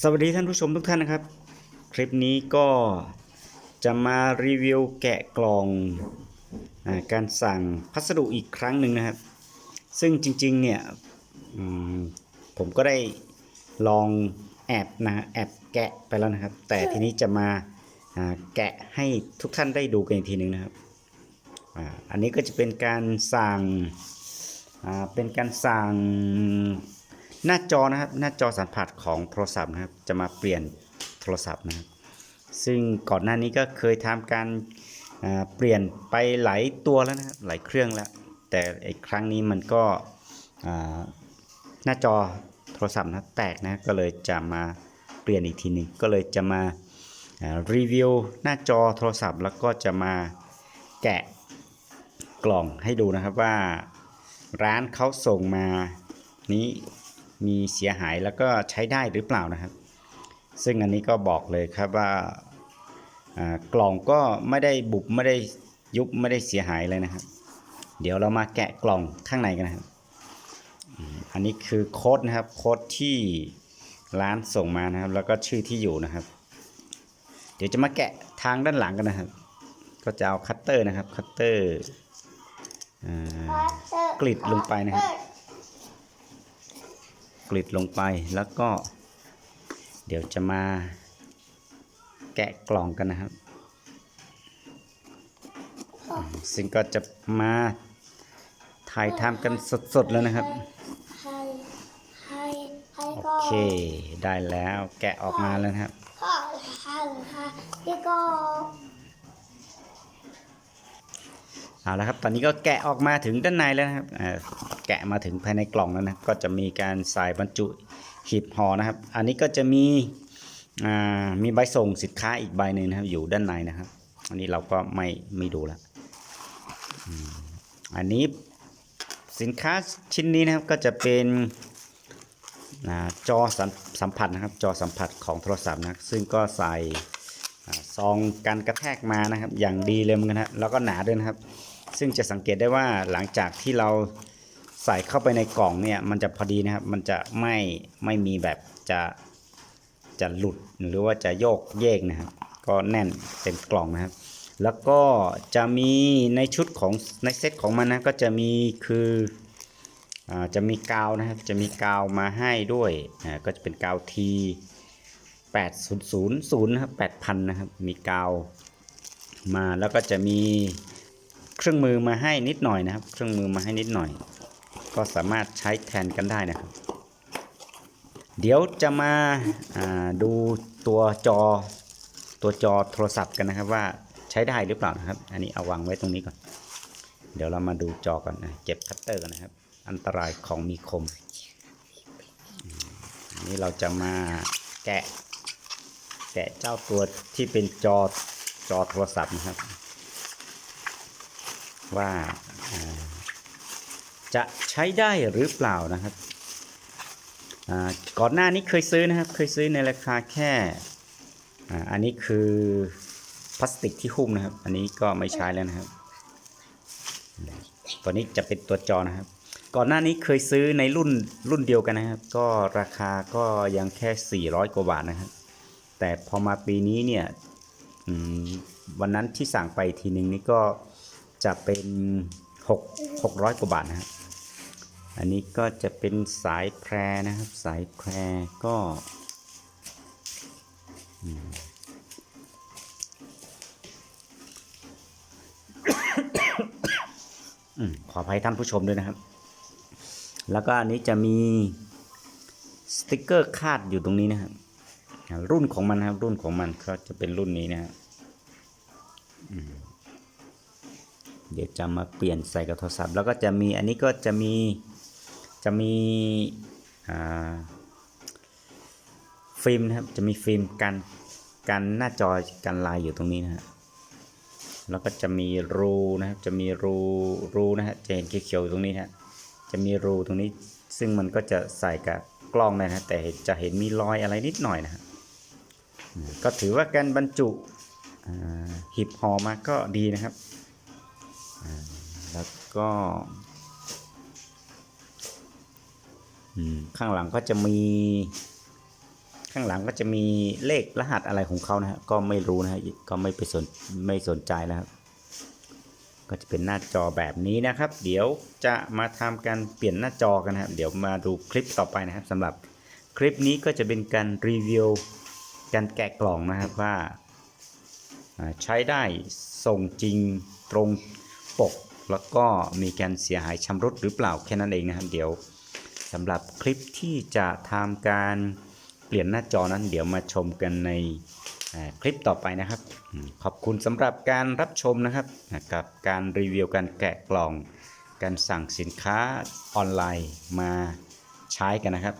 สวัสดีท่านผู้ชมทุกท่านนะครับ คลิปนี้ก็จะมารีวิวแกะกล่องอการสั่งพัสดุอีกครั้งหนึ่งนะครับ ซึ่งจริงๆเนี่ยมผมก็ได้ลองแอบนะแอบแกะไปแล้วนะครับ แต่ทีนี้จะมาแกะให้ทุกท่านได้ดูกันอีกทีหนึ่งนะครับออันนี้ก็จะเป็นการสั่งเป็นการสั่ง หน้าจอนะครับหน้าจอสัมผัสของโทรศัพท์นะครับ จะมาเปลี่ยนโทรศัพท์นะครับ ซึ่งก่อนหน้านี้ก็เคยทำการเปลี่ยนไปหลายตัวแล้วนะครับหลายเครื่องแล้ว แต่อีกครั้งนี้มันก็หน้าจอโทรศัพท์นะแตกนะก็เลยจะมาเปลี่ยนอีกทีหนึ่งก็เลยจะมารีวิวหน้าจอโทรศัพท์ แล้วก็จะมาแกะกล่องให้ดูนะครับว่าร้านเขาส่งมานี้ มีเสียหายแล้วก็ใช้ได้หรือเปล่านะครับ ซึ่งอันนี้ก็บอกเลยครับว่าอ่ากล่องก็ไม่ได้บุบไม่ได้ยุบไม่ได้เสียหายเลยนะครับ เดี๋ยวเรามาแกะกล่องข้างในกันนะครับอืมอันนี้คือโค้ดนะครับโค้ดที่ร้านส่งมานะครับ แล้วก็ชื่อที่อยู่นะครับ เดี๋ยวจะมาแกะทางด้านหลังกันนะครับ ก็จะเอาคัตเตอร์นะครับคัตเตอร์อ่ากรีดลงไปนะครับ กรีดลงไปแล้วก็ เดี๋ยวจะมาแกะกล่องกันนะครับ ซึ่งก็จะมาถ่ายทำกันสดๆแล้วนะครับ โอเค ได้แล้วแกะออกมาแล้วครับพ่อให้ให้พี่ก็ เอาละครับ ตอนนี้ก็แกะออกมาถึงด้านในแล้วนะครับแกะมาถึงภายในกล่องแล้วนะก็จะมีการใส่บรรจุหีบห่อนะครับ อันนี้ก็จะมีมีใบส่งสินค้าอีกใบหนึ่งนะครับ อยู่ด้านในนะครับ อันนี้เราก็ไม่ไม่ดูแล้วอันนี้สินค้าชิ้นนี้นะครับก็จะเป็นจอสัมสัมผัสนะครับจอสัมผัสของโทรศัพท์นะครับซึ่งก็ใส่ซองกันกระแทกมานะครับ อย่างดีเลยเหมือนกันนะแล้วก็หนาด้วยนะครับ ซึ่งจะสังเกตได้ว่าหลังจากที่เราใส่เข้าไปในกล่องเนี่ยมันจะพอดีนะครับ มันจะไม่ไม่มีแบบจะจะหลุดหรือว่าจะโยกเยกนะครับ ก็แน่นเต็มกล่องนะครับ แล้วก็จะมีในชุดของในเซตของมันนะก็จะมีคืออจะมีกาวนะครับ จะมีกาวมาให้ด้วยก็จะเป็นกาวที8000นะครับ8,000นะครับ มีกาวมาแล้วก็จะมี เครื่องมือมาให้นิดหน่อยนะครับ เครื่องมือมาให้นิดหน่อย ก็สามารถใช้แทนกันได้นะครับ เดี๋ยวจะมาาดูตัวจอตัวจอโทรศัพท์กันนะครับว่าใช้ได้หรือเปล่านะครับ อันนี้เอาวางไว้ตรงนี้ก่อน เดี๋ยวเรามาดูจอก่อนนะเก็บคัตเตอร์ก่อนนะครับ อันตรายของมีคมอันนี้เราจะมาแกะแกะเจ้าตัวที่เป็นจอจอโทรศัพท์นะครับ ว่าจะใช้ได้หรือเปล่านะครับก่อนหน้านี้เคยซื้อนะครับ เคยซื้อในราคาแค่อ,อันนี้คือพลาสติกที่หุ้มนะครับ อันนี้ก็ไม่ใช้แล้วนะครับ ตัวนี้จะเป็นตัวจอนะครับ ก่อนหน้านี้เคยซื้อในรุ่นรุ่นเดียวกันนะครับ ก็ราคาก็ยังแค่ 400 กว่าบาทนะครับ แต่พอมาปีนี้เนี่ยวันนั้นที่สั่งไปทีนึงนี่ก็ จะเป็น6 600กว่าบาทนะครับ อันนี้ก็จะเป็นสายแพรนะครับ สายแพรก็ขออภัยท่านผู้ชมด้วยนะครับ แล้วก็อันนี้จะมีสติกเกอร์คาดอยู่ตรงนี้นะครับรุ่นของมันนะครับ รุ่นของมันก็จะเป็นรุ่นนี้นะครับ เดี๋ยวจะมาเปลี่ยนใส่กับโทรศัพท์ แล้วก็จะมีอันนี้ก็จะมีจะมีฟิล์มนะครับจะมีฟิล์มกันกันหน้าจอกันลายอยู่ตรงนี้นะฮะแล้วก็จะมีรูนะครับจะมีรูรูนะฮะจะเห็นเขียวๆอยู่ตรงนี้ฮะจะมีรูตรงนี้ซึ่งมันก็จะใส่กับกล้องนะฮะแต่จะเห็นมีรอยอะไรนิดหน่อยนะฮะก็ถือว่าการบรรจุหีบห่อมาก็ดีนะครับ แล้วก็ข้างหลังก็จะมี ข้างหลังก็จะมีเลขรหัสอะไรของเขานะฮะก็ไม่รู้นะฮะก็ไม่ไปสนไม่สนใจแล้วครับ ก็จะเป็นหน้าจอแบบนี้นะครับ เดี๋ยวจะมาทำการเปลี่ยนหน้าจอกันนะครับ เดี๋ยวมาดูคลิปต่อไปนะครับสำหรับคลิปนี้ก็จะเป็นการรีวิวการแกะกล่องนะครับว่าใช้ได้ส่งจริงตรง ปก แล้วก็มีการเสียหายชำรุดหรือเปล่าแค่นั้นเองนะครับเดี๋ยวสำหรับคลิปที่จะทำการเปลี่ยนหน้าจอนั้นเดี๋ยวมาชมกันในคลิปต่อไปนะครับ ขอบคุณสำหรับการรับชมนะครับกับการรีวิวการแกะกล่อง การสั่งสินค้าออนไลน์มาใช้กันนะครับ